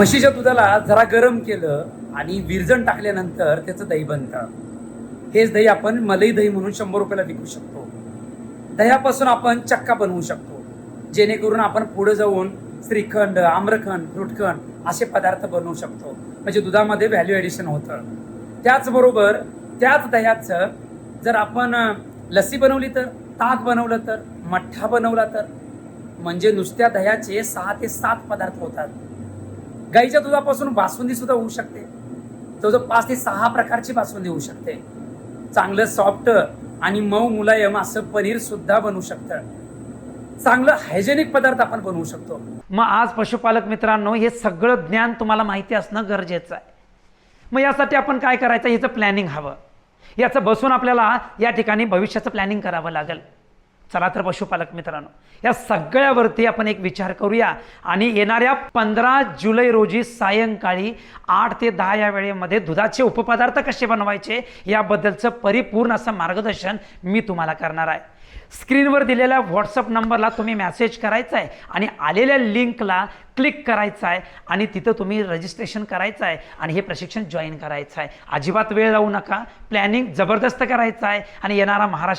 म्हशीच्या दुधाला जरा गरम केलं आणि विरजण टाकल्यानंतर त्याचं दही बनतं. हेच दही आपण मलई दही म्हणून शंभर रुपयाला विकू शकतो. दह्यापासून आपण चक्का बनवू शकतो. जेणेकरून आपण पुढे जाऊन श्रीखंड आम्रखंड फ्रुटखंड असे पदार्थ बनवू शकतो. म्हणजे दुधामध्ये व्हॅल्यू ॲडिशन होतं. त्याचबरोबर त्याच दह्याचं जर आपण लस्सी बनवली तर ताक बनवलं तर मठ्ठा बनवला तर म्हणजे नुसत्या दह्याचे सहा ते सात पदार्थ होतात. गाईच्या दुधापासून बासुंदी सुद्धा होऊ शकते. जवळजवळ पाच ते सहा प्रकारची बासुंदी होऊ शकते. चांगलं सॉफ्ट आणि मऊ मुलायम असं पनीर सुद्धा बनवू शकतं. चांगलं हायजेनिक पदार्थ आपण बनवू शकतो. मग आज पशुपालक मित्रांनो हे सगळं ज्ञान तुम्हाला माहिती असणं गरजेचं आहे. मग यासाठी आपण काय करायचं? याचं प्लॅनिंग हवं. याचं बसून आपल्याला या ठिकाणी भविष्याचं प्लॅनिंग करावं लागेल. चला तर पशुपालक मित्रांनो या सगळ्यावरती आपण एक विचार करूया. आणि येणाऱ्या पंधरा जुलै रोजी सायंकाळी आठ ते दहा या वेळेमध्ये दुधाचे उपपदार्थ कसे बनवायचे याबद्दलचं परिपूर्ण असं मार्गदर्शन मी तुम्हाला करणार आहे. स्क्रीनवर दिलेल्या व्हॉट्सअप नंबरला तुम्ही मॅसेज करायचा आहे आणि आलेल्या लिंकला क्लिक करायचं आहे आणि तिथं तुम्ही रजिस्ट्रेशन करायचं आहे आणि हे प्रशिक्षण जॉईन करायचं आहे अजिबात वेळ लावू नका. प्लॅनिंग जबरदस्त करायचं आहे आणि येणारा महाराष्ट्र